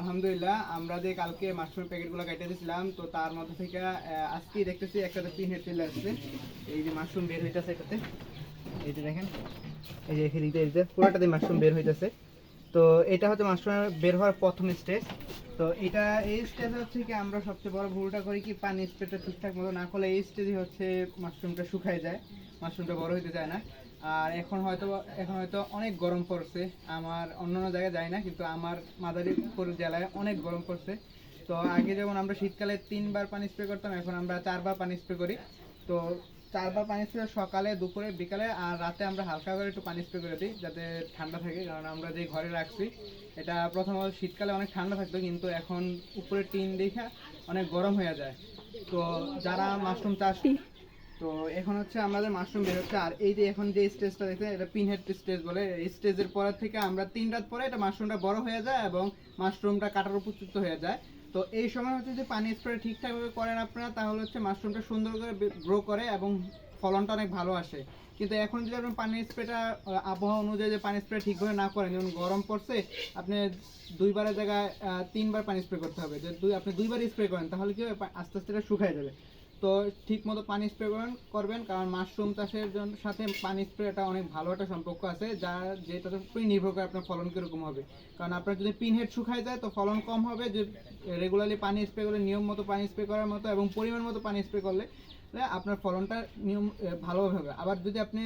আলহামদুলিল্লাহ, আমরা যে কালকে মাশরুমের প্যাকেটগুলো কেটে দিয়েছিলাম, তো তার মধ্যে থেকে আজকেই দেখতেছি একটাতে পিন হেড চলে আসছে। এই যে মাশরুম বের হইতেছে এটাতে। এই যে দেখেন, এই যে এখানে এই যে পুরোটাতে মাশরুম বের হইতেছে। তো এটা হচ্ছে মাশরুম বের হওয়ার প্রথম স্টেজ। তো এটা, এই স্টেজ হচ্ছে কি, আমরা সবচেয়ে বড় ভুলটা করি কি, পানি স্প্রেটা ঠিকঠাক মতো না করলে এই স্টেজে হচ্ছে মাশরুমটা শুকায় যায়। মাশরুমটা বড় হইতে চায় না। আর এখন হয়তো এখন হয়তো অনেক গরম পড়ছে। আমার অন্য অন্য জায়গায় যায় না, কিন্তু আমার মাদারীপুর জেলায় অনেক গরম পড়ছে। তো আগে যেমন আমরা শীতকালে তিনবার পানি স্প্রে করতাম, এখন আমরা চারবার পানি স্প্রে করি। তো চারবার পানি স্প্রে সকালে, দুপুরে, বিকালে, আর রাতে আমরা হালকা করে একটু পানি স্প্রে করে দিই, যাতে ঠান্ডা থাকে। কারণ আমরা যে ঘরে রাখছি, এটা প্রথমত শীতকালে অনেক ঠান্ডা থাকতো, কিন্তু এখন উপরে টিন দেখা অনেক গরম হয়ে যায়। তো যারা মাশরুম চাষ তো এখন হচ্ছে আমাদের মাশরুম বের হচ্ছে। আর এই যে এখন যে স্টেজটা দেখছেন, এটা পিন হেড স্টেজ বলে। এই স্টেজের পর থেকে আমরা তিন রাত পরে এটা মাশরুমটা বড় হয়ে যায় এবং মাশরুমটা কাটার উপযুক্ত হয়ে যায়। তো এই সময় হচ্ছে যে পানি স্প্রে ঠিকঠাকভাবে করেন আপনারা, তাহলে হচ্ছে মাশরুমটা সুন্দর করে গ্রো করে এবং ফলনটা অনেক ভালো আসে। কিন্তু এখন যদি আপনি পানি স্প্রেটা আবহাওয়া অনুযায়ী যে পানি স্প্রে ঠিকভাবে না করেন, যেমন গরম পড়ছে, আপনি দুইবারের জায়গায় তিনবার পানি স্প্রে করতে হবে। যে দুই আপনি দুইবার স্প্রে করেন, তাহলে কি হবে? আস্তে আস্তে এটা শুকায় যাবে। তো ঠিক মতো পানি স্প্রে করবেন, কারণ মাশরুম চাষের জন্য সাথে পানি স্প্রেটা অনেক ভালো একটা সম্পর্ক আছে, যা যেটার উপরে নির্ভর করে আপনার ফলন কীরকম হবে। কারণ আপনার যদি পিন হেড শুকায় যায়, তো ফলন কম হবে, যে রেগুলারলি পানি স্প্রে করলে, নিয়ম মতো পানি স্প্রে করার মতো এবং পরিমাণ মতো পানি স্প্রে করলে আপনার ফলনটা নিয়ম ভালোভাবে হবে। আবার যদি আপনি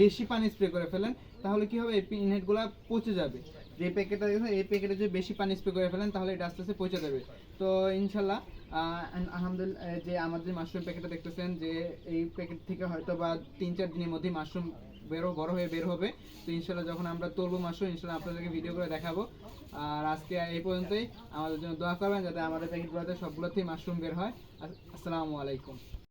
বেশি পানি স্প্রে করে ফেলেন, তাহলে কি হবে, এই পিন হেডগুলো পচে যাবে। যে প্যাকেটটা দেখেন এই প্যাকেটে যদি বেশি পানি স্প্রে করে ফেলেন, তাহলে এটা আস্তে আস্তে পচে যাবে। তো ইনশাল্লাহ আলহামদুলিল্লাহ যে আমাদের মাশরুম প্যাকেটটা দেখতেছেন, যে এই প্যাকেট থেকে হয়তো বা তিন চার দিনের মধ্যেই মাশরুম বেরো, বড় হয়ে বের হবে। তো ইনশাল্লাহ যখন আমরা তুলবো মাশরুম ইনশাল্লাহ আপনাদেরকে ভিডিও করে দেখাবো। আর আজকে এই পর্যন্তই, আমাদের জন্য দোয়া করবেন, যাতে আমাদের প্যাকেটগুলোতে সবগুলোতেই মাশরুম বের হয়। আস- আসসালামু আলাইকুম।